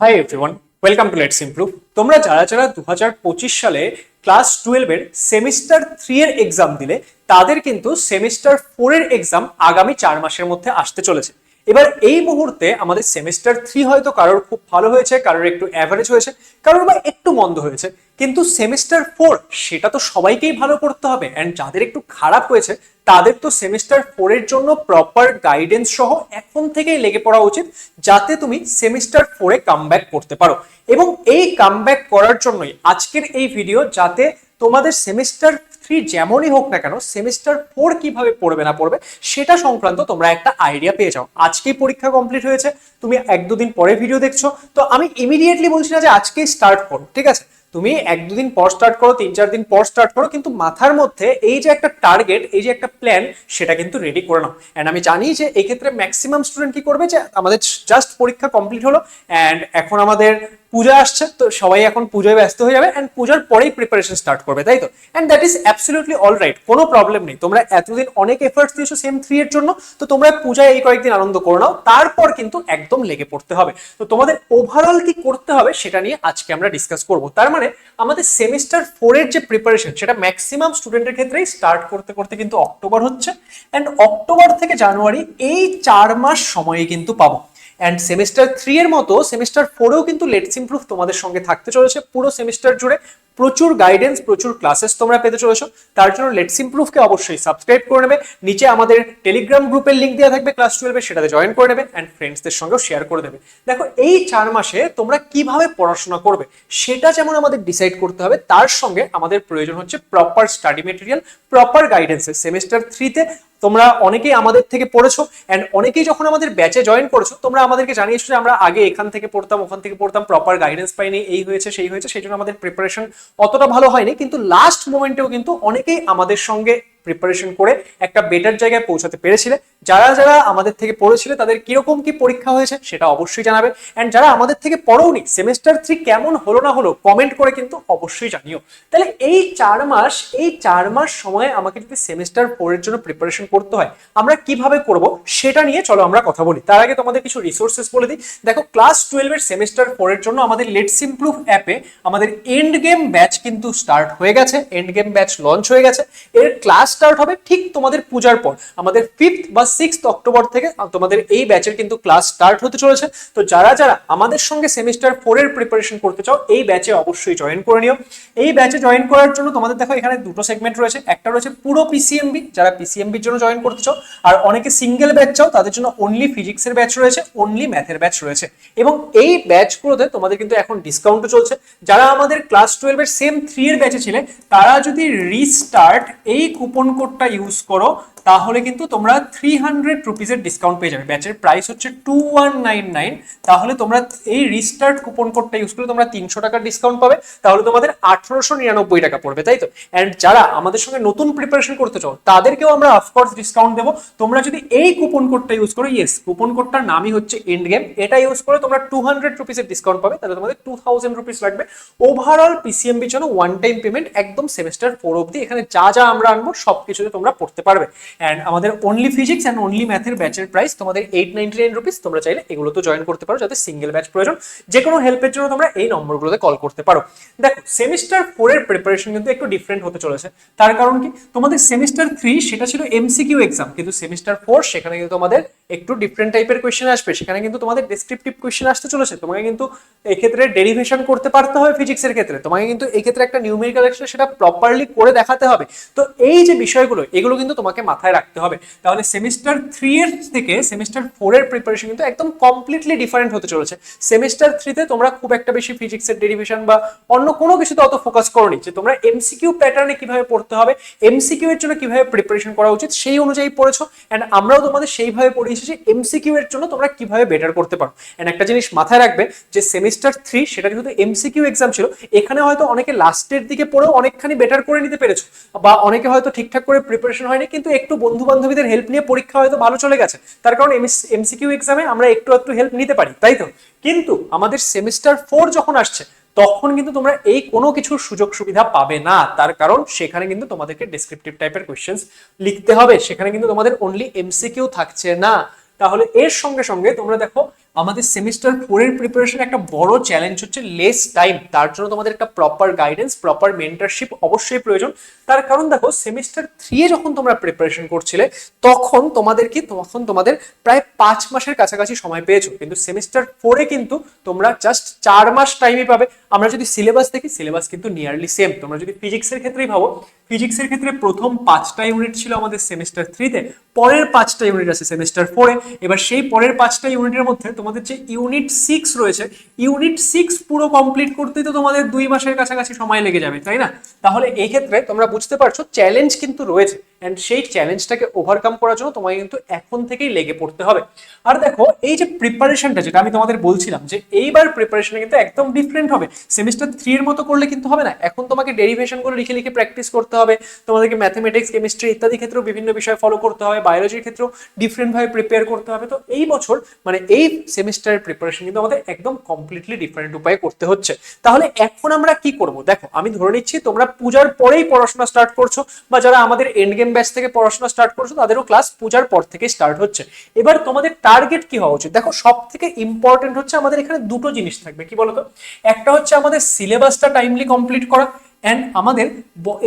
Hi everyone welcome to let's improve তোমরা যারা যারা দু হাজার পঁচিশ সালে ক্লাস টুয়েলভের সেমিস্টার থ্রি এর এক্সাম দিলে, তাদের কিন্তু সেমিস্টার ফোর এর এক্সাম আগামী চার মাসের মধ্যে আসতে চলেছে। এবার এই মুহূর্তে আমাদের সেমিস্টার থ্রি হয়তো কারোর খুব ভালো হয়েছে, কারোর একটু অ্যাভারেজ হয়েছে, কারোর বা একটু মন্দ হয়েছে। কিন্তু সেমিস্টার ফোর সেটা তো সবাইকেই ভালো করতে হবে। অ্যান্ড যাদের একটু খারাপ হয়েছে, তাদের তো সেমিস্টার ফোরের জন্য প্রপার গাইডেন্স সহ এখন থেকেই লেগে পড়া উচিত, যাতে তুমি সেমিস্টার ফোরে কামব্যাক করতে পারো। এবং এই কামব্যাক করার জন্যই আজকের এই ভিডিও যাতে তোমাদের সেমিস্টার থ্রি যেমনই হোক না কেন সেমিস্টার ফোর কীভাবে পড়বে না পড়বে, সেটা সংক্রান্ত তোমরা একটা আইডিয়া পেয়ে যাও। আজকেই পরীক্ষা কমপ্লিট হয়েছে, তুমি এক দুদিন পরে ভিডিও দেখছ। তো আমি ইমিডিয়েটলি বলছি না যে আজকেই স্টার্ট করো, ঠিক আছে? তুমি এক দুদিন পর স্টার্ট করো, তিন চার দিন পর স্টার্ট করো, কিন্তু মাথার মধ্যে এই যে একটা টার্গেট এই যে একটা প্ল্যান সেটা কিন্তু রেডি করে নাও। অ্যান্ড আমি জানি যে এই ক্ষেত্রে ম্যাক্সিমাম স্টুডেন্ট কি করবে যে আমাদের জাস্ট পরীক্ষা কমপ্লিট হলো অ্যান্ড এখন আমাদের পূজা আসছে, তো সবাই এখন পুজোয় ব্যস্ত হয়ে যাবে অ্যান্ড পূজার পরেই প্রিপারেশন স্টার্ট করবে, তাই তো? And that is absolutely all right কোনো প্রবলেম নেই। তোমরা এতদিন অনেক এফার্টস দিয়েছ সেম থ্রি এর জন্য, তো তোমরা পূজায় এই কয়েকদিন আনন্দ করে নাও, তারপর কিন্তু একদম লেগে পড়তে হবে। তো তোমাদের ওভারঅল কি করতে হবে সেটা নিয়ে আজকে আমরা ডিসকাস করব। তার মানে আমাদের সেমিস্টার ফোরের যে প্রিপারেশন সেটা ম্যাক্সিমাম স্টুডেন্টের ক্ষেত্রেই স্টার্ট করতে করতে কিন্তু অক্টোবর হচ্ছে। অ্যান্ড অক্টোবর থেকে জানুয়ারি এই চার মাস সময়ে কিন্তু পাবো। অ্যান্ড সেমিস্টার থ্রি এর মতো সেমিস্টার ফোরেও কিন্তু লেটস ইমপ্রুভ তোমাদের সঙ্গে থাকতে চলেছে। পুরো সেমিস্টার জুড়ে প্রচুর গাইডেন্স প্রচুর ক্লাসেস তোমরা পেতে চলেছো। তার জন্য লেটস ইমপ্রুভকে অবশ্যই সাবস্ক্রাইব করে নেবে। নিচে আমাদের টেলিগ্রাম গ্রুপের লিঙ্ক দেওয়া থাকবে ক্লাস টুয়েলভে সেটাতে জয়েন করে নেবে অ্যান্ড ফ্রেন্ডসদের সঙ্গেও শেয়ার করে দেবে। দেখো, এই চার মাসে তোমরা কীভাবে পড়াশোনা করবে, সেটা যেমন আমাদের ডিসাইড করতে হবে, তার সঙ্গে আমাদের প্রয়োজন হচ্ছে প্রপার স্টাডি মেটেরিয়াল প্রপার গাইডেন্সের সেমিস্টার থ্রিতে তোমরা অনেকেই আমাদের থেকে পড়েছো অ্যান্ড অনেকেই যখন আমাদের ব্যাচে জয়েন করেছ, তোমরা আমাদেরকে জানিয়েছো যে আমরা আগে এখান থেকে পড়তাম, ওখান থেকে পড়তাম প্রপার গাইডেন্স পাইনি, এই হয়েছে, সেই হয়েছে, সেই জন্য আমাদের প্রিপারেশন অতটা ভালো হয়নি কিন্তু লাস্ট মোমেন্টেও কিন্তু অনেকেই আমাদের সঙ্গে প্রিপারেশন করে একটা বেটার জায়গায় পৌঁছাতে পেরেছিলে। যারা যারা আমাদের থেকে পড়েছিলে, তাদের কীরকম কি পরীক্ষা হয়েছে সেটা অবশ্যই জানাবে। অ্যান্ড যারা আমাদের থেকে পড়োনি সেমিস্টার থ্রি কেমন হলো না হলো কমেন্ট করে কিন্তু অবশ্যই জানিও। তাহলে এই চার মাস, এই চার মাস সময়ে আমাকে যদি সেমিস্টার ফোরের জন্য প্রিপারেশন করতে হয়, আমরা কীভাবে করব সেটা নিয়ে চলো আমরা কথা বলি। তার আগে তোমাদের কিছু রিসোর্সেস বলে দিই। দেখো ক্লাস টুয়েলভের সেমিস্টার ফোরের জন্য আমাদের লেটস ইমপ্রুভ অ্যাপে আমাদের এন্ড গেম ব্যাচ কিন্তু স্টার্ট হয়ে গেছে। এন্ড গেম ব্যাচ লঞ্চ হয়ে গেছে। এর ক্লাস স্টার্ট হবে ঠিক তোমাদের পূজার পর। আমাদের ফিফথ বা সিক্সথ অক্টোবর থেকে তোমাদের এই ব্যাচের কিন্তু ক্লাস স্টার্ট হতে চলেছে। তো যারা যারা আমাদের সঙ্গে সেমিস্টার ফোরের প্রিপারেশন করতে চাও, এই ব্যাচে অবশ্যই জয়েন করে নিও। এই ব্যাচে জয়েন করার জন্য তোমাদের দেখো এখানে দুটো সেগমেন্ট রয়েছে। একটা রয়েছে পুরো পিসিএমবি যারা পিসিএমবির জন্য জয়েন করতে চাও। আর অনেকে সিঙ্গেল ব্যাচ চাও, তাদের জন্য অনলি ফিজিক্সের ব্যাচ রয়েছে অনলি ম্যাথের ব্যাচ রয়েছে। এবং এই ব্যাচগুলোতে তোমাদের কিন্তু এখন ডিসকাউন্টও চলছে। যারা আমাদের ক্লাস টুয়েলভের সেম থ্রি এর ব্যাচে ছিলেন তারা যদি রিস্টার্ট এই কুপন কোডটা ইউজ করো, তাহলে কিন্তু তোমরা থ্রি হান্ড্রেড রুপিসের ডিসকাউন্ট পেয়ে যাবে। ব্যাচের প্রাইস হচ্ছে টু ওয়ান নাইন নাইন তাহলে তোমরা এই রিস্টার্ট কুপন কোডটা ইউজ করলে তোমরা তিনশো টাকার ডিসকাউন্ট পাবে। তাহলে তোমাদের আঠারোশো নিরানব্বই টাকা পড়বে, তাই তো? অ্যান্ড যারা আমাদের সঙ্গে নতুন প্রিপারেশন করতে চাও, তাদেরকেও আমরা অফকোর্স ডিসকাউন্ট দেবো। তোমরা যদি এই কুপন কোডটা ইউজ করো ইয়েস কুপন কোডটার নামই হচ্ছে এন্ড গেম এটা ইউজ করে তোমরা টু হান্ড্রেড রুপিসের ডিসকাউন্ট পাবে, তাহলে তোমাদের টু থাউজেন্ড রুপিস লাগবে। ওভারঅল পিসিএমবির জন্য ওয়ান টাইম পেমেন্ট একদম সেমিস্টার ফোর অব্দি এখানে যা যা আমরা আনব সব কিছুতে তোমরা পড়তে পারবে। অ্যান্ড আমাদের অনলি ফিজিক্স অ্যান্ড অনলি ম্যাথের ব্যাচের প্রাইস তোমাদের এইট নাইনটি নাইন রুপিস তোমরা চাইলে এগুলো তো জয়েন করতে পারো যাতে সিঙ্গেল ব্যাচ প্রয়োজন। যে কোনো হেল্পের জন্য তোমরা এই নম্বরগুলোতে কল করতে পারো। দেখো সেমিস্টার ফোরের প্রিপারেশন কিন্তু একটু ডিফারেন্ট হতে চলেছে। তার কারণ কি? তোমাদের সেমিস্টার থ্রি সেটা ছিল এমসিকিউ এক্সাম কিন্তু সেমিস্টার ফোর সেখানে কিন্তু তোমাদের একটু ডিফারেন্ট টাইপের কোয়েশ্চেন আসবে। সেখানে কিন্তু তোমাদের ডেসক্রিপটিভ কোয়েশ্চেন আসতে চলেছে। তোমাকে কিন্তু এক্ষেত্রে ডেরিভেশন করতে পারতে হবে ফিজিক্সের ক্ষেত্রে। তোমাকে কিন্তু এক্ষেত্রে একটা নিউমেরিক্যাল সেটা প্রপারলি করে দেখাতে হবে। তো এই যে বিষয়গুলো, এগুলো কিন্তু তোমাকে মাথায় রাখতে হবে। তাহলে সেমিস্টার থ্রি এর থেকে সেমিস্টার ফোর এর প্রিপারেশন কিন্তু একদম কমপ্লিটলি ডিফারেন্ট হতে চলেছে। সেমিস্টার থ্রিতে তোমরা খুব একটা বেশি ফিজিক্সের ডেরিভেশন বা অন্য কোনো কিছুতে অত ফোকাস করনি যে তোমরা এমসিকিউ প্যাটার্নে কীভাবে পড়তে হবে এমসিকিউ এর জন্য কীভাবে প্রিপারেশন করা উচিত সেই অনুযায়ী পড়েছো। অ্যান্ড আমরাও তোমাদের সেইভাবে পড়িয়েছি যে এমসিকিউ এর জন্য তোমরা কীভাবে বেটার করতে পারো। অ্যান্ড একটা জিনিস মাথায় রাখবে যে সেমিস্টার থ্রি সেটা যেহেতু এমসিকিউ এক্সাম ছিল, এখানে হয়তো অনেকে লাস্টের দিকে পড়েও অনেকখানি বেটার করে নিতে পেরেছ। বা অনেকে হয়তো ঠিকঠাক করে প্রিপারেশন হয়নি, কিন্তু একটু বন্ধু বান্ধবীদের হেল্প নিয়ে পরীক্ষা হয়তো ভালো চলে গেছে। তার কারণ এমসিকিউ এক্সামে আমরা একটু একটু হেল্প নিতে পারি, তাই তো? কিন্তু আমাদের সেমিস্টার ফোর যখন আসছে, তখন কিন্তু তোমরা এই কোনো কিছুর সুযোগ সুবিধা পাবে না। তার কারণ সেখানে কিন্তু তোমাদেরকে ডেসক্রিপটিভ টাইপের কোয়েশ্চেন্স লিখতে হবে। সেখানে কিন্তু তোমাদের অনলি এমসিকিউ থাকছে না। তাহলে এর সঙ্গে সঙ্গে তোমরা দেখো আমাদের সেমিস্টার ফোরের প্রিপারেশন একটা বড় চ্যালেঞ্জ হচ্ছে লেস টাইম তার জন্য তোমাদের একটা প্রপার গাইডেন্স প্রপার মেন্টারশিপ অবশ্যই প্রয়োজন। তার কারণ দেখো সেমিস্টার থ্রি যখন তোমরা প্রিপারেশন করছিলে, তখন তোমাদের কি তখন তোমাদের প্রায় পাঁচ মাসের কাছাকাছি সময় পেয়েছ। কিন্তু সেমিস্টার ফোরে কিন্তু তোমরা জাস্ট চার মাস টাইমই পাবে। আমরা যদি সিলেবাস দেখি সিলেবাস কিন্তু নিয়ারলি সেম তোমরা যদি ফিজিক্সের ক্ষেত্রেই ভাবো ফিজিক্সের ক্ষেত্রে প্রথম পাঁচটা ইউনিট ছিল আমাদের সেমিস্টার থ্রিতে পরের পাঁচটা ইউনিট আছে সেমিস্টার ফোরে এবার সেই পরের পাঁচটা ইউনিটের মধ্যে তোমাদের যে ইউনিট সিক্স রয়েছে ইউনিট সিক্স পুরো কমপ্লিট করতেই তো তোমাদের দুই মাসের কাছাকাছি সময় লেগে যাবে, তাই না? তাহলে এই ক্ষেত্রে তোমরা বুঝতে পারছ চ্যালেঞ্জ কিন্তু রয়েছে। অ্যান্ড সেই চ্যালেঞ্জটাকে ওভারকাম করার জন্য তোমাকে কিন্তু এখন থেকেই লেগে পড়তে হবে। আর দেখো, এই যে প্রিপারেশনটা যেটা আমি তোমাদের বলছিলাম যে এইবার প্রিপারেশনটা কিন্তু একদম ডিফারেন্ট হবে। সেমিস্টার থ্রি এর মতো করলে কিন্তু হবে না। এখন তোমাকে ডেরিভেশন করে লিখে লিখে প্র্যাকটিস করতে হবে। তোমাদেরকে ম্যাথমেটিক্স কেমিস্ট্রি ইত্যাদি ক্ষেত্রেও বিভিন্ন বিষয় ফলো করতে হবে। বায়োলজির ক্ষেত্রেও ডিফারেন্ট ভাবে প্রিপেয়ার করতে হবে। তো এই বছর মানে এই সেমিস্টারের প্রিপারেশন কিন্তু আমাদের একদম কমপ্লিটলি ডিফারেন্ট উপায়ে করতে হচ্ছে। তাহলে এখন আমরা কি করব? দেখো, আমি ধরে নিচ্ছি তোমরা পূজার পরেই পড়াশোনা স্টার্ট করছ বা যারা আমাদের এন্ড গেম ব্যাচ থেকে পড়াশোনা স্টার্ট করছ, তাদেরও ক্লাস পূজার পর থেকে স্টার্ট হচ্ছে। এবার তোমাদের টার্গেট কি হওয়া উচিত? দেখো সব থেকে ইম্পর্টেন্ট হচ্ছে আমাদের এখানে দুটো জিনিস থাকবে, কি বলতো? একটা হচ্ছে আমাদের সিলেবাসটা টাইমলি কমপ্লিট করা অ্যান্ড আমাদের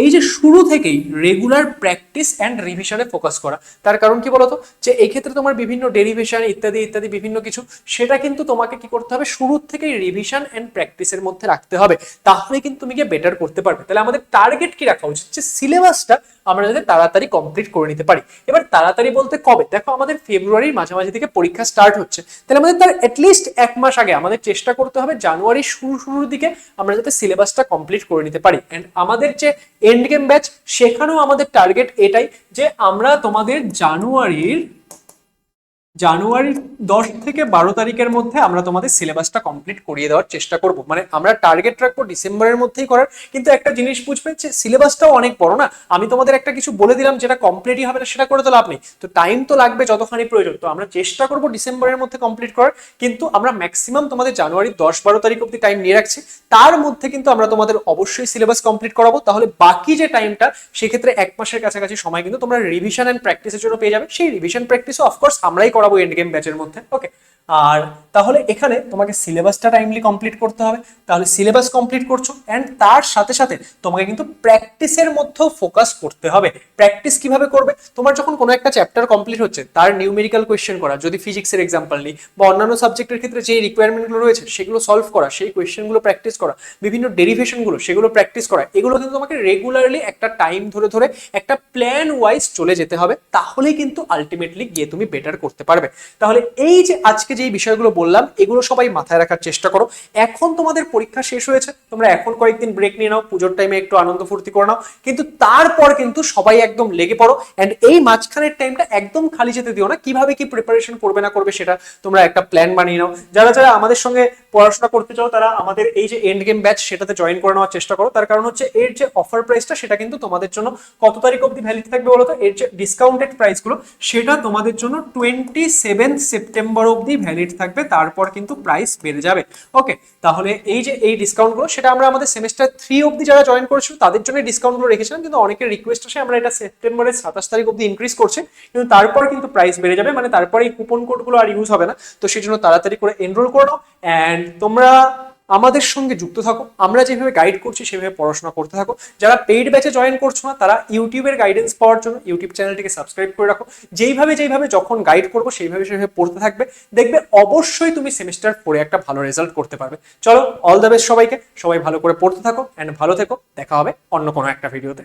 এই যে শুরু থেকেই রেগুলার প্র্যাকটিস অ্যান্ড রিভিশনে ফোকাস করা। তার কারণ কি বলতো? যে এই ক্ষেত্রে তোমার বিভিন্ন ডেরিভেশন ইত্যাদি ইত্যাদি, বিভিন্ন কিছু, সেটা কিন্তু তোমাকে কি করতে হবে? শুরু থেকেই রিভিশন অ্যান্ড প্র্যাকটিসের মধ্যে রাখতে হবে। তাহলে কিন্তু তুমি গিয়ে বেটার করতে পারবে। তাহলে আমাদের টার্গেট কি রাখা উচিত? যে সিলেবাসটা আমরা যাতে তাড়াতাড়ি কমপ্লিট করে নিতে পারি। এবার তাড়াতাড়ি বলতে কবে? দেখো আমাদের ফেব্রুয়ারির মাঝামাঝি থেকে পরীক্ষা স্টার্ট হচ্ছে। তাহলে আমাদের তার অ্যাটলিস্ট এক মাস আগে আমাদের চেষ্টা করতে হবে জানুয়ারির শুরু, শুরুর দিকে আমরা যাতে সিলেবাসটা কমপ্লিট করে নিতে পারি। অ্যান্ড আমাদের যে এন্ড গেম ব্যাচ সেখানেও আমাদের টার্গেট এটাই যে আমরা তোমাদের জানুয়ারির জানুয়ারি দশ থেকে বারো তারিখের মধ্যে আমরা তোমাদের সিলেবাসটা কমপ্লিট করিয়ে দেওয়ার চেষ্টা করব। মানে আমরা টার্গেট রাখব ডিসেম্বরের মধ্যেই করার, কিন্তু একটা জিনিস বুঝবে যে সিলেবাসটাও অনেক বড় না? আমি তোমাদের একটা কিছু বলে দিলাম যেটা কমপ্লিটই হবে না, সেটা করে তো লাভ নেই। তো টাইম তো লাগবে যতখানি প্রয়োজন। তো আমরা চেষ্টা করব ডিসেম্বরের মধ্যে কমপ্লিট করার, কিন্তু আমরা ম্যাক্সিমাম তোমাদের জানুয়ারি দশ বারো তারিখ অব্দি টাইম নিয়ে রাখছি। তার মধ্যে কিন্তু আমরা তোমাদের অবশ্যই সিলেবাস কমপ্লিট করাবো। তাহলে বাকি যে টাইমটা সেক্ষেত্রে এক মাসের কাছাকাছি সময় কিন্তু তোমরা রিভিশন অ্যান্ড প্র্যাকটিসের জন্য পেয়ে যাবে। সেই রিভিশন প্র্যাকটিসও অফকোর্স আমরাই করাবো এন্ড গেম ব্যাচের মধ্যে। ওকে আর তাহলে এখানে তোমাকে সিলেবাসটা টাইমলি কমপ্লিট করতে হবে। তাহলে সিলেবাস কমপ্লিট করছ অ্যান্ড তার সাথে সাথে তোমাকে কিন্তু প্র্যাকটিসের মধ্যেও ফোকাস করতে হবে। প্র্যাকটিস কীভাবে করবে? তোমার যখন কোনো একটা চ্যাপ্টার কমপ্লিট হচ্ছে, তার নিউমেরিক্যাল কোয়েশ্চেন করা, যদি ফিজিক্সের এক্সাম্পল নিই বা অন্যান্য সাবজেক্টের ক্ষেত্রে যে রিকোয়ারমেন্টগুলো রয়েছে, সেগুলো সলভ করা, সেই কোয়েশ্চেনগুলো প্র্যাকটিস করা, বিভিন্ন ডেরিভেশনগুলো সেগুলো প্র্যাকটিস করা, এগুলো কিন্তু তোমাকে রেগুলারলি একটা টাইম ধরে ধরে একটা প্ল্যান ওয়াইজ চলে যেতে হবে। তাহলেই কিন্তু আলটিমেটলি গিয়ে তুমি বেটার করতে পারবে। তাহলে এই যে আজকে যে বিষয়গুলো বললাম, এগুলো সবাই মাথায় রাখার চেষ্টা করো। এখন তোমাদের পরীক্ষা শেষ হয়েছে, তোমরা এখন কয়েকদিন ব্রেক নিয়ে নাও, পুজোর টাইমে একটু আনন্দ ফুর্তি করে নাও, কিন্তু তারপর কিন্তু সবাই একদম লেগে পড়ো। অ্যান্ড এই মাঝখানের টাইমটা একদম খালি যেতে দিও না, কীভাবে কি প্রিপারেশন করবে না করবে সেটা তোমরা একটা প্ল্যান বানিয়ে নাও। যারা যারা আমাদের সঙ্গে পড়াশোনা করতে চাও, তারা আমাদের এই যে এন্ড গেম ব্যাচ সেটাতে জয়েন করে নেওয়ার চেষ্টা করো। তার কারণ হচ্ছে এর যে অফার প্রাইসটা সেটা কিন্তু তোমাদের জন্য কত তারিখ অবধি ভ্যালিড থাকবে বলো তো? এর যে ডিসকাউন্টেড প্রাইসগুলো সেটা তোমাদের জন্য টোয়েন্টি সেভেন সেপ্টেম্বর অবধি ভ্যালিড থাকবে, তারপর কিন্তু প্রাইস বেড়ে যাবে। ওকে তাহলে এই যে, এই ডিসকাউন্টগুলো সেটা আমরা আমাদের সেমিস্টার থ্রি অবধি যারা জয়েন করেছিল, তাদের জন্য ডিসকাউন্টগুলো রেখেছিলাম। কিন্তু অনেকের রিকোয়েস্ট আসে, আমরা এটা সেপ্টেম্বরের সাতাশ তারিখ অবধি ইনক্রিজ করছে। কিন্তু তারপর কিন্তু প্রাইস বেড়ে যাবে মানে তারপরে এই কুপন কোডগুলো আর ইউজ হবে না। তো সেই জন্য তাড়াতাড়ি করে এনরোল করে অ্যান্ড তোমরা আমাদের সঙ্গে যুক্ত থাকো। আমরা যেভাবে গাইড করছি, সেভাবে পড়াশোনা করতে থাকো। যারা পেইড ব্যাচে জয়েন করছ না, তারা ইউটিউবের গাইডেন্স পাওয়ার জন্য ইউটিউব চ্যানেলটিকে সাবস্ক্রাইব করে রাখো। যেইভাবে যেইভাবে যখন গাইড করব, সেইভাবে সেভাবে পড়তে থাকবে। দেখবে অবশ্যই তুমি সেমিস্টার পড়ে একটা ভালো রেজাল্ট করতে পারবে। চলো অল দ্য বেস্ট সবাইকে। সবাই ভালো করে পড়তে থাকো অ্যান্ড ভালো থেকো। দেখা হবে অন্য কোনো একটা ভিডিওতে